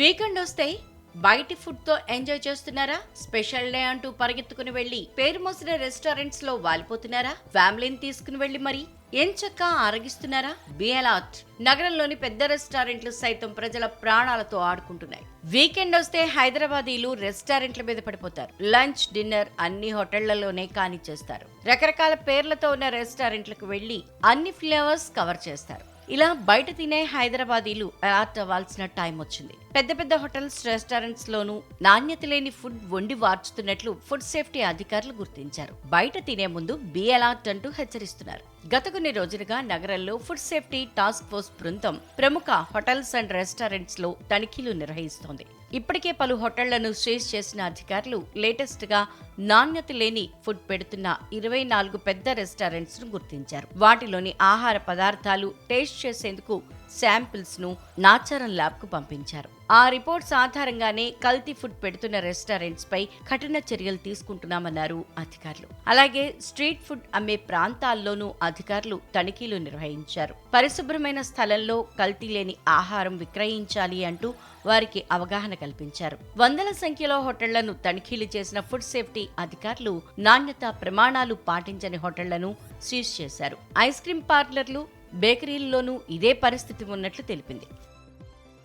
Weekend వస్తే బయటి ఫుడ్తో ఎంజాయ్ చేస్తున్నారా? స్పెషల్ డే అంటూ పరిగెత్తుకుని వెళ్ళి పేరు మోసిన రెస్టారెంట్స్లో వాలిపోతున్నారా? ఫ్యామిలీని తీసుకుని వెళ్ళి మరి ఎంచక్క ఆరగిస్తున్నారా? బియలాట్ నగరంలోని పెద్ద రెస్టారెంట్లు సైతం ప్రజల ప్రాణాలతో ఆడుకుంటున్నాయి. వీకెండ్ వస్తే హైదరాబాదీలు రెస్టారెంట్ల మీద పడిపోతారు. లంచ్ డిన్నర్ అన్ని హోటళ్ళలోనే కానిచ్చేస్తారు రకరకాల పేర్లతో ఉన్న రెస్టారెంట్లకు వెళ్ళి అన్ని ఫ్లేవర్స్ కవర్ చేస్తారు. ఇలా బయట తినే హైదరాబాదీలు అలర్ట్ అవ్వాల్సిన టైం వచ్చింది. పెద్ద పెద్ద హోటల్స్ రెస్టారెంట్స్ లోనూ నాణ్యత లేని ఫుడ్ వండి వార్చుతున్నట్లు ఫుడ్ సేఫ్టీ అధికారులు గుర్తించారు. బయట తినే ముందు బీ అలర్ట్ అంటూ హెచ్చరిస్తున్నారు. గత కొన్ని రోజులుగా నగరంలో ఫుడ్ సేఫ్టీ టాస్క్ ఫోర్స్ బృందం ప్రముఖ హోటల్స్ అండ్ రెస్టారెంట్స్లో తనిఖీలు నిర్వహిస్తోంది. ఇప్పటికే పలు హోటళ్ళను సీజ్ చేసిన అధికారులు లేటెస్ట్గా నాణ్యత లేని ఫుడ్ పెడుతున్న ఇరవై నాలుగు పెద్ద రెస్టారెంట్స్ను గుర్తించారు. వాటిలోని ఆహార పదార్థాలు టేస్ట్ చేసేందుకు శాంపిల్స్ను నాచారం ల్యాబ్కు పంపించారు. ఆ రిపోర్ట్స్ ఆధారంగానే కల్తీ ఫుడ్ పెడుతున్న రెస్టారెంట్స్ పై కఠిన చర్యలు తీసుకుంటున్నామన్నారు అధికారులు. అలాగే స్ట్రీట్ ఫుడ్ అమ్మే ప్రాంతాల్లోనూ అధికారులు తనిఖీలు నిర్వహించారు. పరిశుభ్రమైన స్థలంలో కల్తీ లేని ఆహారం విక్రయించాలి అంటూ వారికి అవగాహన కల్పించారు. వందల సంఖ్యలో హోటళ్ళను తనిఖీలు చేసిన ఫుడ్ సేఫ్టీ అధికారులు నాణ్యత ప్రమాణాలు పాటించని హోటళ్ళను సీజ్ చేశారు. ఐస్ క్రీం పార్లర్లు బేకరీల్లోనూ ఇదే పరిస్థితి ఉన్నట్లు తెలిపింది.